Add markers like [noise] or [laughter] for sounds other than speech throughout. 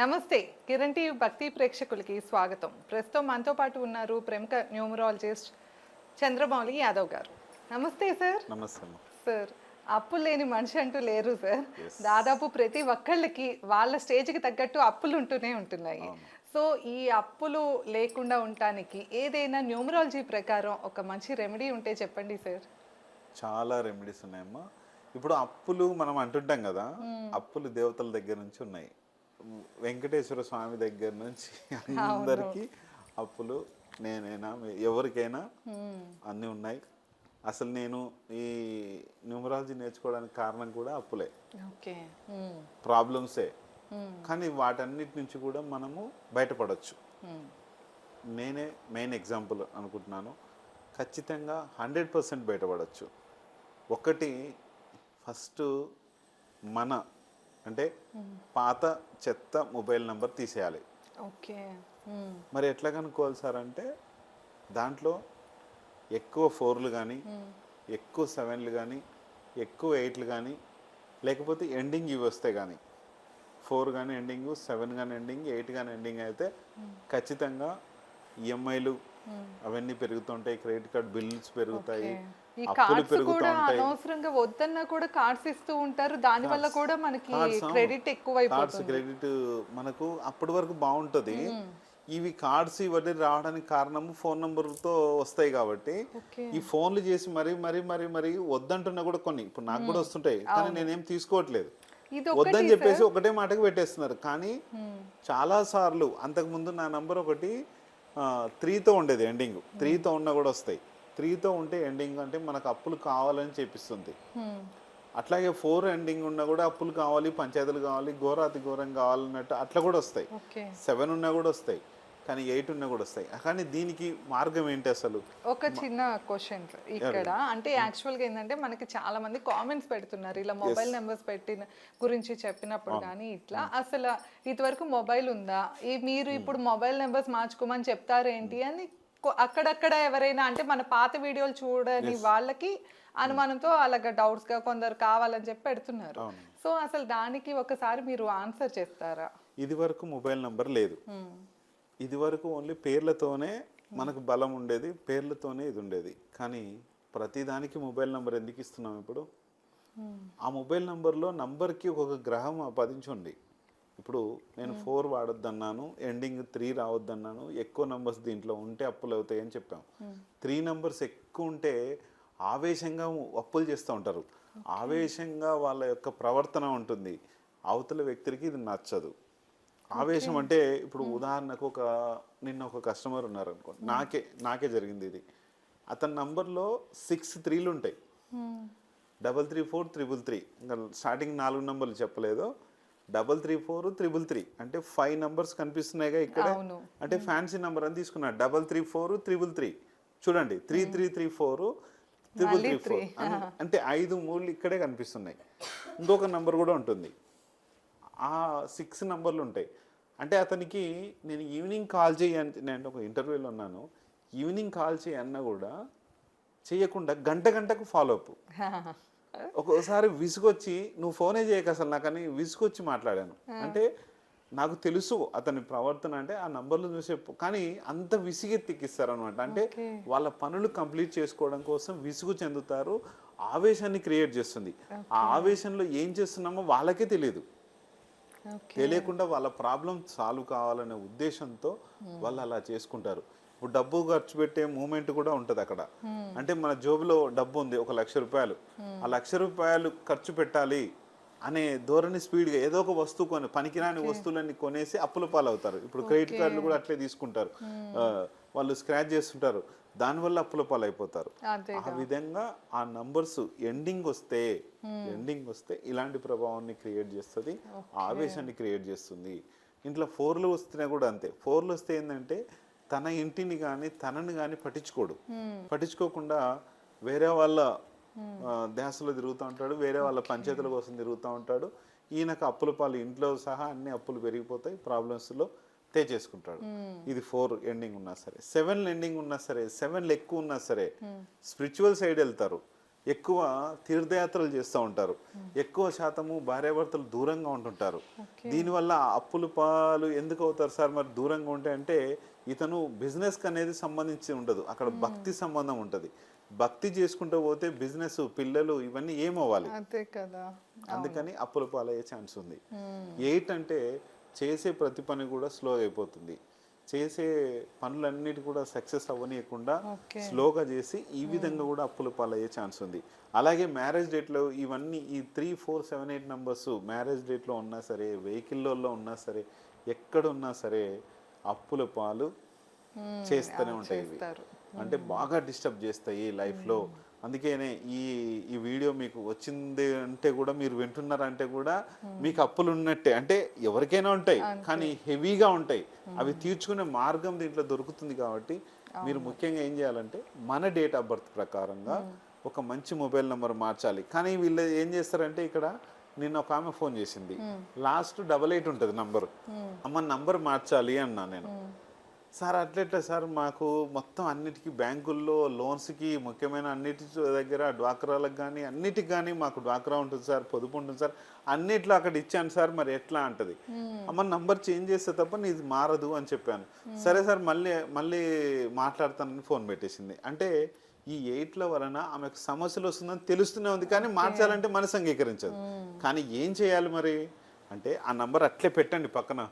నమస్తే. కిరణ్ టీవీ భక్తి ప్రేక్షకులకి స్వాగతం. ప్రస్తుతం మనతో పాటు ఉన్నారు ప్రముఖ న్యూమరాలజిస్ట్ చంద్రమౌళి యాదవ్ గారు. నమస్తే సార్. నమస్తే సార్ అప్పులు లేని మనిషి అంటూ లేరు సార్. దాదాపు ప్రతి ఒక్కళ్ళకి వాళ్ళ స్టేజ్కి తగ్గట్టు అప్పులు ఉంటూనే ఉంటున్నాయి. సో ఈ అప్పులు లేకుండా ఉండటానికి ఏదైనా న్యూమరాలజీ ప్రకారం ఒక మంచి రెమెడీ ఉంటే చెప్పండి సార్. చాలా రెమెడీస్ ఉన్నాయమ్మా. ఇప్పుడు అప్పులు మనం అంటుంటాం కదా అప్పులు దేవతల దగ్గర నుంచి ఉన్నాయి. వెంకటేశ్వర స్వామి దగ్గర నుంచి అందరికీ అప్పులు నేనైనా ఎవరికైనా అన్నీ ఉన్నాయి. అసలు నేను ఈ న్యూమరాలజీ నేర్చుకోవడానికి కారణం కూడా అప్పులే. ఓకే. ప్రాబ్లమ్సే. కానీ వాటన్నిటి నుంచి కూడా మనము బయటపడవచ్చు నేనే మెయిన్ ఎగ్జాంపుల్ అనుకుంటున్నాను. ఖచ్చితంగా హండ్రెడ్ పర్సెంట్ బయటపడవచ్చు ఒకటి ఫస్ట్ మన అంటే పాత చెత్త మొబైల్ నెంబర్ తీసేయాలి. ఓకే. మరి ఎట్లా కనుక్కోవాలి సార్ అంటే దాంట్లో ఎక్కువ ఫోర్లు కానీ ఎక్కువ సెవెన్లు కానీ ఎక్కువ ఎయిట్లు కానీ లేకపోతే ఎండింగ్ ఇవి వస్తాయి కానీ ఫోర్ కానీ ఎండింగ్ సెవెన్ కానీ ఎండింగ్ ఎయిట్ కానీ ఎండింగ్ అయితే ఖచ్చితంగా ఈఎంఐలు అవన్నీ పెరుగుతుంటాయి క్రెడిట్ కార్డ్ బిల్స్ పెరుగుతాయి. ఈ కార్డ్స్ కూడా అనవసరంగా వద్దన్నా కూడా కార్డ్స్ ఇస్తూ ఉంటారు. దాని వల్ల కూడా మనకి. క్రెడిట్ ఎక్కువైపోతుంది. కార్డ్స్ క్రెడిట్ మనకు అప్పటి వరకు బాగుంటది. ఇవి కార్డ్స్ ఇవన్నీ రావడానికి కారణం ఫోన్తో వస్తాయి కాబట్టి ఈ ఫోన్లు చేసి మరీ మరీ మరీ మరీ వద్దంటున్నా కూడా కొన్ని. ఇప్పుడు నాకు కూడా వస్తుంటాయి కానీ నేనేం తీసుకోవట్లేదు. వద్దని చెప్పేసి ఒకటే మాటకి పెట్టేస్తున్నారు. కానీ చాలా సార్లు అంతకుముందు నా నంబర్ ఒకటి త్రీతో ఉండేది ఎండింగ్ త్రీతో ఉన్నా కూడా వస్తాయి. త్రీతో ఉంటే ఎండింగ్ అంటే మనకు అప్పులు కావాలని చెప్పిస్తుంది. అట్లాగే ఫోర్ ఎండింగ్ ఉన్నా కూడా అప్పులు కావాలి పంచాయతీలు కావాలి ఘోరాతి ఘోరం కావాలన్నట్టు అట్లా కూడా వస్తాయి. ఓకే. సెవెన్ ఉన్నా కూడా వస్తాయి కానీ ఎయిట్ ఉన్నా కూడా వస్తాయి. కానీ దీనికి మార్గం ఏంటి అసలు? ఒక చిన్న క్వశ్చన్ ఇక్కడ. అంటే యాక్చువల్గా ఏంటంటే మనకి చాలా మంది కామెంట్స్ పెడుతున్నారు. ఇలా మొబైల్ నెంబర్స్ పెట్టిన గురించి చెప్పినప్పుడు కానీ ఇట్లా. అసలు ఇదివరకు మొబైల్ ఉందా? మీరు ఇప్పుడు మొబైల్ నెంబర్స్ మార్చుకోమని చెప్తారేంటి అని అక్కడక్కడ ఎవరైనా అంటే మన పాత వీడియోలు చూడని వాళ్ళకి అనుమానంతో అలాగ డౌట్స్గా కొందరు కావాలని చెప్పి పెడుతున్నారు. సో అసలు దానికి ఒకసారి మీరు ఆన్సర్ చేస్తారా? ఇది వరకు మొబైల్ నంబర్ లేదు. Hmm. ఇది వరకు ఓన్లీ పేర్లతోనే మనకు బలం ఉండేది పేర్లతోనే ఇది ఉండేది. కానీ ప్రతిదానికి మొబైల్ నంబర్ ఎందుకు ఇస్తున్నాం ఇప్పుడు? ఆ మొబైల్ నంబర్లో నంబర్కి ఒక గ్రహం పదించుంది. ఇప్పుడు నేను ఫోర్ వాడొద్దన్నాను ఎండింగ్ త్రీ రావద్దన్నాను ఎక్కువ నంబర్స్ దీంట్లో ఉంటే అప్పులు అవుతాయి అని చెప్పాం త్రీ నంబర్స్ ఎక్కువ ఉంటే ఆవేశంగా అప్పులు చేస్తూ ఉంటారు. ఆవేశంగా వాళ్ళ యొక్క ప్రవర్తన ఉంటుంది. అవతల వ్యక్తికి ఇది నచ్చదు. ఆవేశం అంటే ఇప్పుడు ఉదాహరణకు ఒక నిన్న ఒక కస్టమర్ ఉన్నారు అనుకోండి నాకే నాకే జరిగింది ఇది. అతని నంబర్లో సిక్స్ త్రీలు ఉంటాయి. Double three four triple three ఇంకా స్టార్టింగ్ నాలుగు నంబర్లు చెప్పలేదు. Double three four triple three. అంటే ఫైవ్ నంబర్స్ కనిపిస్తున్నాయిగా ఇక్కడ. అంటే ఫ్యాన్సీ నెంబర్ అని తీసుకున్నా. Double three four triple three. చూడండి three three three four triple three four. [laughs] అంటే ఐదు మూడు ఇక్కడే కనిపిస్తున్నాయి. ఇంకొక నంబర్ కూడా ఉంటుంది. ఆ సిక్స్ నంబర్లు ఉంటాయి. అంటే అతనికి నేను ఈవినింగ్ కాల్ చేయి అని నేను ఒక ఇంటర్వ్యూలో ఉన్నాను. ఈవినింగ్ కాల్ చేయి అన్నా కూడా చేయకుండా గంట గంటకు ఫాలో అప్ [laughs] ఒక్కోసారి విసుగొచ్చి నువ్వు ఫోనే చేయక అసలు నాకని విసుగొచ్చి మాట్లాడాను. అంటే నాకు తెలుసు అతని ప్రవర్తన అంటే ఆ నంబర్లు చూసే కానీ అంత విసిగెత్తికిస్తారు అనమాట అంటే వాళ్ళ పనులు కంప్లీట్ చేసుకోవడం కోసం విసుగు చెందుతారు ఆవేశాన్ని క్రియేట్ చేస్తుంది. ఆ ఆవేశంలో ఏం చేస్తున్నామో వాళ్ళకే తెలియదు. తెలియకుండా వాళ్ళ ప్రాబ్లం సాల్వ్ కావాలనే ఉద్దేశంతో వాళ్ళు అలా చేసుకుంటారు. ఇప్పుడు డబ్బు ఖర్చు పెట్టే మూమెంట్ కూడా ఉంటుంది అక్కడ. అంటే మన జోబులో డబ్బు ఉంది ఒక లక్ష రూపాయలు. ఆ లక్ష రూపాయలు ఖర్చు పెట్టాలి అనే ధోరణి స్పీడ్గా ఏదో ఒక వస్తువు కొని పనికిరాని వస్తువులన్నీ కొనేసి అప్పుల పాలవుతారు. ఇప్పుడు క్రెడిట్ కార్డులు కూడా అట్లే తీసుకుంటారు. ఆ, వాళ్ళు స్క్రాచ్ చేస్తుంటారు. దానివల్ల అప్పుల పాలైపోతారు. ఆ విధంగా ఆ నంబర్స్ ఎండింగ్ వస్తే ఎండింగ్ వస్తే ఇలాంటి ప్రభావాన్ని క్రియేట్ చేస్తుంది ఆవేశాన్ని క్రియేట్ చేస్తుంది. ఇంట్లో ఫోర్లు వస్తున్నా కూడా అంతే. ఫోర్లు వస్తే ఏంటంటే తన ఇంటిని కానీ తనని కానీ పట్టించుకోడు. పట్టించుకోకుండా వేరే వాళ్ళ ధ్యాసలో తిరుగుతూ ఉంటాడు వేరే వాళ్ళ పంచాయతీల కోసం తిరుగుతూ ఉంటాడు. ఈయనకు అప్పుల పాలు ఇంట్లో సహా అన్ని అప్పులు పెరిగిపోతాయి ప్రాబ్లమ్స్లో తెచ్చేసుకుంటాడు ఇది ఫోర్ ఎండింగ్ ఉన్నా సరే సెవెన్ ఎండింగ్ ఉన్నా సరే సెవెన్ ఎక్కువ ఉన్నా సరే స్పిరిచువల్ సైడ్ వెళ్తారు. ఎక్కువ తీర్థయాత్రలు చేస్తూ ఉంటారు. ఎక్కువ శాతము భార్యాభర్తలు దూరంగా ఉంటుంటారు. దీనివల్ల అప్పులు పాలు ఎందుకు అవుతారు సార్? మరి దూరంగా ఉంటే అంటే ఇతను బిజినెస్ అనేది సంబంధించి ఉండదు. అక్కడ భక్తి సంబంధం ఉంటుంది. భక్తి చేసుకుంటూ పోతే బిజినెస్ పిల్లలు ఇవన్నీ ఏమవ్వాలి? అదే కదా. అందుకని అప్పుల పాలయ్యే ఛాన్స్ ఉంది. ఎయిట్ అంటే చేసే ప్రతి పని కూడా స్లో అయిపోతుంది. చేసే పనులన్నిటి కూడా సక్సెస్ అవ్వనీయకుండా. స్లోగా చేసి ఈ విధంగా కూడా అప్పుల పాలయ్యే ఛాన్స్ ఉంది. అలాగే మ్యారేజ్ డేట్లో ఇవన్నీ ఈ three four seven eight numbers marriage డేట్లో ఉన్నా సరే వెహికల్లో ఉన్నా సరే ఎక్కడ ఉన్నా సరే అప్పుల పాలు చేస్తూనే ఉంటాయి ఇవి. అంటే బాగా డిస్టర్బ్ చేస్తాయి లైఫ్లో. అందుకనే ఈ ఈ వీడియో మీకు వచ్చింది అంటే కూడా మీరు వింటున్నారంటే కూడా మీకు అప్పులు ఉన్నట్టే. అంటే ఎవరికైనా ఉంటాయి కానీ హెవీగా ఉంటాయి. అవి తీర్చుకునే మార్గం దీంట్లో దొరుకుతుంది కాబట్టి మీరు ముఖ్యంగా ఏం చేయాలంటే మన డేట్ ఆఫ్ బర్త్ ప్రకారంగా ఒక మంచి మొబైల్ నెంబర్ మార్చాలి. కానీ వీళ్ళు ఏం చేస్తారంటే ఇక్కడ నిన్న ఒక ఆమె ఫోన్ చేసింది. లాస్ట్ డబల్ ఎయిట్ ఉంటుంది నంబర్. అమ్మ నంబర్ మార్చాలి అన్నా నేను. సార్ అట్లెట్లా సార్? మాకు మొత్తం అన్నిటికీ బ్యాంకుల్లో లోన్స్కి ముఖ్యమైన అన్నిటి దగ్గర డ్వాక్రాలకు కానీ అన్నిటికి కానీ మాకు డ్వాక్రా ఉంటుంది సార్ పొదుపు ఉంటుంది సార్. అన్నిట్లో అక్కడ ఇచ్చాను సార్ మరి ఎట్లా అంటది? అమ్మ నంబర్ చేంజ్ చేస్తే తప్ప నీది మారదు అని చెప్పాను. సరే సార్ మళ్ళీ మళ్ళీ మాట్లాడతానని ఫోన్ పెట్టేసింది. అంటే ఈ ఎయిట్ల వలన ఆమెకు సమస్యలు వస్తుందని తెలుస్తూనే ఉంది కానీ మార్చాలంటే మనసు అంగీకరించదు. కానీ ఏం చేయాలి మరి? అంటే ఆ నంబర్ అట్లే పెట్టండి పక్కన.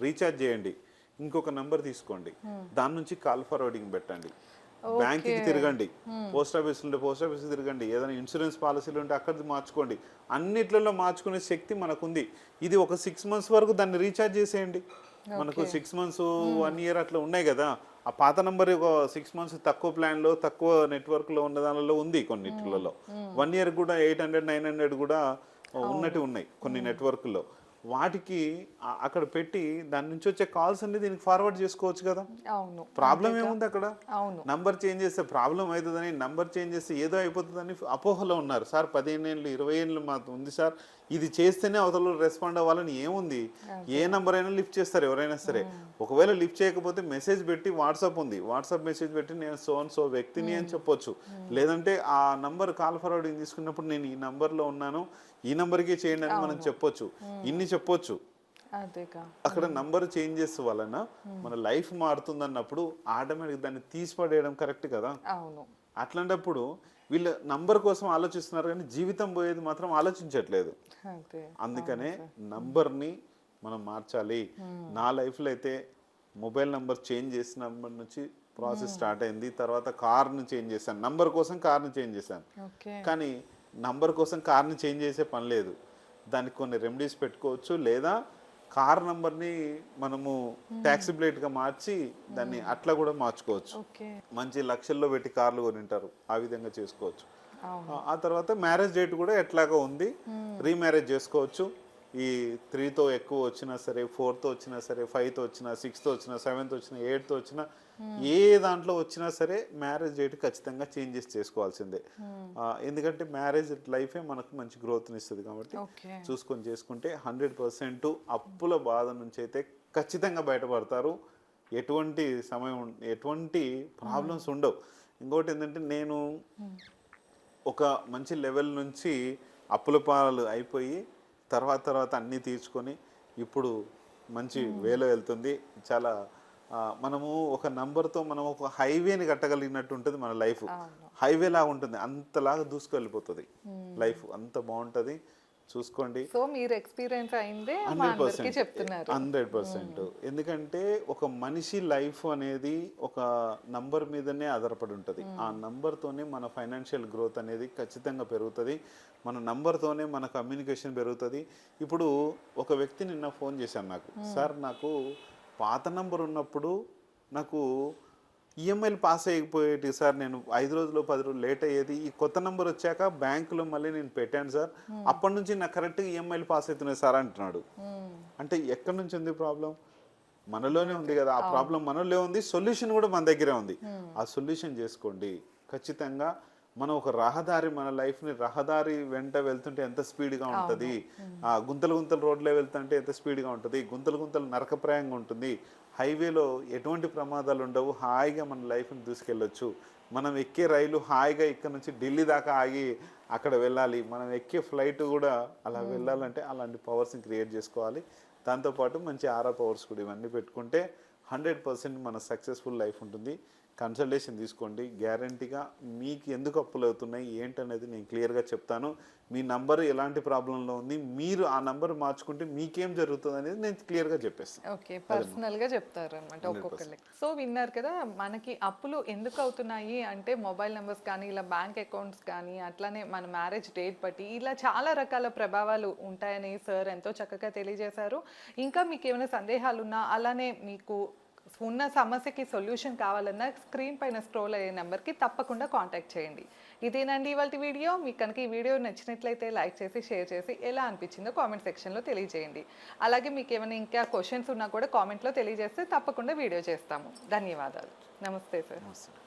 రీఛార్జ్ చేయండి. ఇంకొక నంబర్ తీసుకోండి. దాని నుంచి కాల్ ఫార్వర్డింగ్ పెట్టండి. బ్యాంక్కి తిరగండి. పోస్ట్ ఆఫీస్ ఉంటే పోస్ట్ ఆఫీస్ తిరగండి. ఏదైనా ఇన్సూరెన్స్ పాలసీలు ఉంటే అక్కడిది మార్చుకోండి. అన్నిట్లలో మార్చుకునే శక్తి మనకుంది. ఇది ఒక సిక్స్ మంత్స్ వరకు దాన్ని రీఛార్జ్ చేసేయండి. మనకు సిక్స్ మంత్స్ వన్ ఇయర్ అట్లా ఉన్నాయి కదా. ఆ పాత నంబర్ ఒక సిక్స్ మంత్స్ తక్కువ ప్లాన్లో తక్కువ నెట్వర్క్లో ఉన్న దానిలో ఉంది కొన్నిట్లలో. వన్ ఇయర్ కూడా ఎయిట్ హండ్రెడ్ నైన్ హండ్రెడ్ కూడా ఉన్నట్టు ఉన్నాయి కొన్ని నెట్వర్క్లో. వాటికి అక్కడ పెట్టి దాని నుంచి వచ్చే కాల్స్ అన్ని దీనికి ఫార్వర్డ్ చేసుకోవచ్చు కదా. అవును. ప్రాబ్లం ఏముంది అక్కడ? అవును. నంబర్ చేంజ్ చేస్తే ప్రాబ్లం అవుతుందని నంబర్ చేంజ్ చేస్తే ఏదో అయిపోతుందని అపోహలో ఉన్నారు. సార్ పదిహేను ఏళ్ళు ఇరవై ఏళ్ళు మాకు ఉంది సార్. ఇది చేస్తేనే అవతల రెస్పాండ్ అవ్వాలని ఏముంది? ఏ నంబర్ అయినా లిఫ్ట్ చేస్తారు ఎవరైనా సరే. ఒకవేళ లిఫ్ట్ చేయకపోతే మెసేజ్ పెట్టి వాట్సాప్ ఉంది. వాట్సాప్ మెసేజ్ పెట్టి నేను సో అండ్ సో వ్యక్తిని అని చెప్పొచ్చు. లేదంటే ఆ నంబర్ కాల్ ఫార్వర్డింగ్ తీసుకున్నప్పుడు నేను ఈ నంబర్లో ఉన్నాను. ఈ నంబర్కి చేయండి అని మనం చెప్పొచ్చు. ఇన్ని చెప్పొచ్చు. అక్కడ నంబర్ చేంజెస్ వలన మన లైఫ్ మారుతుంది అన్నప్పుడు ఆటోమేటిక్ దాన్ని తీసిపడేయడం కరెక్ట్ కదా? అవును. అట్లాంటప్పుడు వీళ్ళు నంబర్ కోసం ఆలోచిస్తున్నారు కానీ జీవితం పోయేది మాత్రం ఆలోచించట్లేదు. అదే అందుకనే నంబర్ని మనం మార్చాలి. నా లైఫ్లో అయితే మొబైల్ నంబర్ చేంజ్ చేసినప్పటి నుంచి ప్రాసెస్ స్టార్ట్ అయింది. తర్వాత కార్ని చేంజ్ చేశాను. నంబర్ కోసం కార్ని చేంజ్ చేశాను. కానీ నంబర్ కోసం కార్ని చేంజ్ చేసే పని లేదు. దానికి కొన్ని రెమెడీస్ పెట్టుకోవచ్చు లేదా కార్ నంబర్ని మనము ట్యాక్సీ ప్లేట్గా మార్చి దాన్ని అట్లా కూడా మార్చుకోవచ్చు. మంచి లక్షల్లో పెట్టి కార్లు కొనింటారు. ఆ విధంగా చేసుకోవచ్చు. ఆ- ఆ తర్వాత మ్యారేజ్ డేట్ కూడా ఎట్లాగో ఉంది. రీమ్యారేజ్ చేసుకోవచ్చు. ఈ త్రీతో ఎక్కువ వచ్చినా సరే ఫోర్తో వచ్చినా సరే ఫైవ్తో వచ్చినా సిక్స్తో వచ్చినా సెవెంత్ వచ్చినా ఎయిత్తో వచ్చినా ఏ దాంట్లో వచ్చినా సరే మ్యారేజ్ డేట్ ఖచ్చితంగా చేంజెస్ చేసుకోవాల్సిందే. ఆ, ఎందుకంటే మ్యారేజ్ లైఫే మనకు మంచి గ్రోత్ని ఇస్తుంది కాబట్టి చూసుకొని చేసుకుంటే హండ్రెడ్ పర్సెంట్ అప్పుల బాధ నుంచి అయితే ఖచ్చితంగా బయటపడతారు. ఎటువంటి సమయం ఎటువంటి ప్రాబ్లమ్స్ ఉండవు. ఇంకోటి ఏంటంటే నేను ఒక మంచి లెవెల్ నుంచి అప్పుల పాలు అయిపోయి తర్వాత తర్వాత అన్నీ తీర్చుకొని ఇప్పుడు మంచి వేలో వెళ్తుంది. చాలా మనము ఒక నంబర్తో మనం ఒక హైవేని కట్టగలిగినట్టు ఉంటుంది మన లైఫ్. హైవే లాగా ఉంటుంది. అంతలాగా దూసుకెళ్ళిపోతుంది లైఫ్. అంత బాగుంటుంది. చూసుకోండి. సో మీరు ఎక్స్పీరియన్స్ అయిందే చెప్తున్నారు. Hundred percent. ఎందుకంటే ఒక మనిషి లైఫ్ అనేది ఒక నంబర్ మీదనే ఆధారపడి ఉంటుంది. ఆ నంబర్తోనే మన ఫైనాన్షియల్ గ్రోత్ అనేది ఖచ్చితంగా పెరుగుతుంది. మన నంబర్తోనే మన కమ్యూనికేషన్ పెరుగుతుంది. ఇప్పుడు ఒక వ్యక్తి నిన్న ఫోన్ చేశాను నాకు. సార్ నాకు పాత నంబర్ ఉన్నప్పుడు నాకు ఈఎంఐలు పాస్ అయిపోయేటి సార్ నేను ఐదు రోజులు పది రోజులు లేట్ అయ్యేది. ఈ కొత్త నంబర్ వచ్చాక బ్యాంకులో మళ్ళీ నేను పెట్టాను సార్. అప్పటి నుంచి నాకు కరెక్ట్గా ఈఎంఐలు పాస్ అవుతున్నాయి సార్ అంటున్నాడు. మ్మ్. అంటే ఎక్కడి నుంచి ఉంది ప్రాబ్లం మనలోనే ఉంది కదా. ఆ ప్రాబ్లం మనలో ఉంది సొల్యూషన్ కూడా మన దగ్గరే ఉంది. ఆ సొల్యూషన్ చేసుకోండి. ఖచ్చితంగా మనం ఒక రహదారి మన లైఫ్ని రహదారి వెంట వెళ్తుంటే ఎంత స్పీడ్గా ఉంటది? ఆ గుంతలు గుంతలు రోడ్లో వెళ్తుంటే ఎంత స్పీడ్గా ఉంటది? గుంతలు గుంతలు నరకప్రాయంగా ఉంటుంది. హైవేలో ఎటువంటి ప్రమాదాలు ఉండవు. హాయిగా మన లైఫ్ని దూసుకెళ్ళొచ్చు. మనం ఎక్కే రైలు హాయిగా ఇక్కడ నుంచి ఢిల్లీ దాకా ఆగి అక్కడ వెళ్ళాలి. మనం ఎక్కే ఫ్లైట్ కూడా అలా వెళ్ళాలంటే అలాంటి పవర్స్ని క్రియేట్ చేసుకోవాలి. దాంతోపాటు మంచి ఆరా పవర్స్ కూడా ఇవన్నీ పెట్టుకుంటే హండ్రెడ్ పర్సెంట్ మన సక్సెస్ఫుల్ లైఫ్ ఉంటుంది. కన్సల్టేషన్ తీసుకోండి. గ్యారంటీగా మీకు ఎందుకు అప్పులు అవుతున్నాయి ఏంటనేది నేను క్లియర్గా చెప్తాను. మీ నంబర్ ఎలాంటి ప్రాబ్లంలో ఉంది మీరు ఆ నంబర్ మార్చుకుంటే మీకేం జరుగుతుంది అనేది నేను క్లియర్గా చెప్పేస్తాను. ఓకే పర్సనల్గా చెప్తారు అనమాట ఒక్కొక్కరికి సో విన్నారు కదా మనకి అప్పులు ఎందుకు అవుతున్నాయి అంటే మొబైల్ నెంబర్స్ కానీ ఇలా బ్యాంక్ అకౌంట్స్ కానీ అట్లానే మన మ్యారేజ్ డేట్ బట్టి ఇలా చాలా రకాల ప్రభావాలు ఉంటాయని సార్ ఎంతో చక్కగా తెలియజేశారు. ఇంకా మీకు ఏమైనా సందేహాలు ఉన్నా అలానే మీకు ఉన్న సమస్యకి సొల్యూషన్ కావాలన్నా స్క్రీన్ పైన స్క్రోల్ అయ్యే నెంబర్కి తప్పకుండా కాంటాక్ట్ చేయండి. ఇదేనండి ఇవాళ వీడియో. మీకు కనుక ఈ వీడియో నచ్చినట్లయితే లైక్ చేసి షేర్ చేసి ఎలా అనిపించిందో కామెంట్ సెక్షన్లో తెలియజేయండి. అలాగే మీకు ఏమైనా ఇంకా క్వశ్చన్స్ ఉన్నా కూడా కామెంట్లో తెలియజేస్తే తప్పకుండా వీడియో చేస్తాము. ధన్యవాదాలు. నమస్తే సార్. నమస్తే.